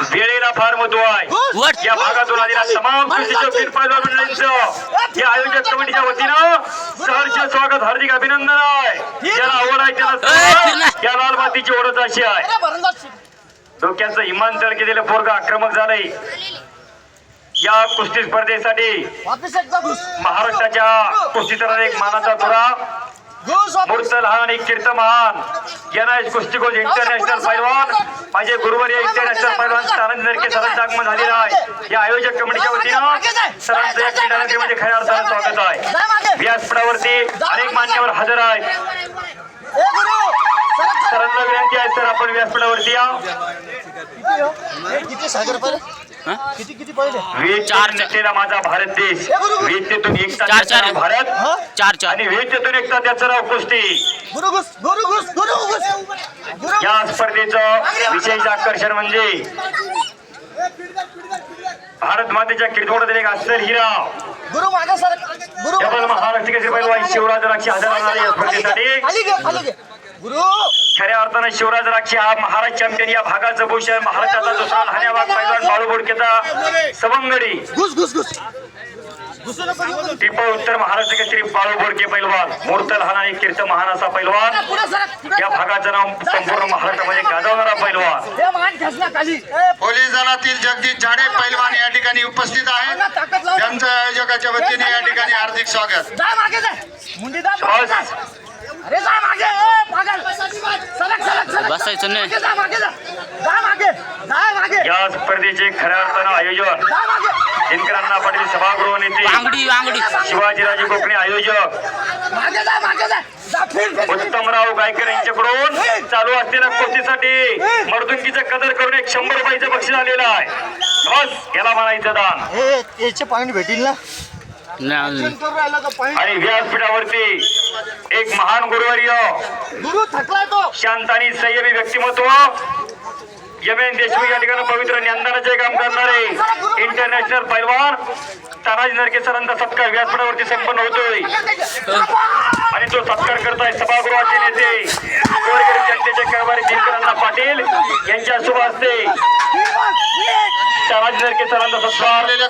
वेळेला फार महत्त्व आहे. या भागातून आलेल्या तमाम या आयोजक कमिटीच्या वतीनं सहर्ष स्वागत हार्दिक अभिनंदन आहे. ज्याला आवड आहे त्याला. या लाल मातीची ओढत अशी आहे. डोक्याचं इमान तळ केलेलं पोरग आक्रमक झालंय. या कुस्ती स्पर्धेसाठी महाराष्ट्राच्या कुस्तीतरात एक मानाचा तुरा मूर्त लहान आणि कीर्तमान एनआयएस कुस्तीकोज इंटरनॅशनल पैलवान. माझे गुरुवार या इंटरनॅशनल पैलवान आनंद नरके सरांचं आगमन झालेलं आहे. या आयोजक कमिटीच्या वतीनं सरांचं या क्रीडा नगरीमध्ये खऱ्या अर्थानं स्वागत आहे. व्यासपीठावरती अनेक मान्यवर हजर आहेत. सरांना विनंती आहे सर आपण व्यासपीठावरती या. किती हा? किती किती पहिले? माझा भारत देश. विद्येतून एकता चार, भारत. चार चार. आणि विद्येतून एकता त्याचं नाव कुस्ती. गुरु घुस गुरु घुस गुरु घुस गुरु. या स्पर्धेचं विशेष आकर्षण म्हणजे भारत मातेच्या कीर्तोडातील एक अस्सल हिरा डबल महाराष्ट्र केसरी पैलवान शिवराज राक्षी हजर राहणार या स्पर्धेसाठी. खऱ्या अर्थानं शिवराज राक्षी हा महाराज चॅम्पियन या भागाचं भूषण महाराष्ट्राचा दुसरा लहान्याबाग पैलवान बाळू बोडकेचा सवंगडी. घुस घुस घुस. घुसू नको घुसू टिप उत्तर महाराष्ट्र केसरी बाळू बोडके पैलवान. मूर्त लहान आणि कीर्त महान असा पैलवान. या नाव संपूर्ण महाराष्ट्रामध्ये गाजवणारा पैलवान. हे पोलीस दलातील जगदीश झाडे पैलवान या ठिकाणी उपस्थित आहेत. त्यांचं आयोजकाच्या वतीने या ठिकाणी हार्दिक स्वागत. बसायचं नाही. मागे जा मागे जा. जा मागे जा मागे. या स्पर्धेचे खऱ्या अर्थानं आयोजन दिनकरांना पाटील सभागृह नेते वांगडी वांगडी. शिवाजीराजे कोकणे आयोजक मागे जा मागे जा. जा फिर फिर. फिर. उत्तमराव गायकर यांच्याकडून चालू असलेल्या कुस्तीसाठी मर्दुंकीचं कदर करून एक शंभर रुपयाचं बक्षीस आलेलं आहे. बस याला म्हणायचं दान. हे याचे पॉईंट भेटील ना? नाही. करून राहिला तो पॉईंट आणि व्यासपीठावरती एक महान गुरुवर्य. गुरु थकलाय तो. शांत आणि संयमी व्यक्तिमत्व. यमेन देशमुख या ठिकाणी पवित्र ज्ञानदानाचे काम करणारे इंटरनॅशनल पैलवान. तानाजी नरके सरांचा सत्कार व्यासपीठावरती संपन्न होतोय. आणि तो सत्कार करताय सभागृहाचे नेते. जनतेचे कारभारी दिनकरांना पाटील यांच्या शुभ असते तानाजी नरके सरांचा सत्कार.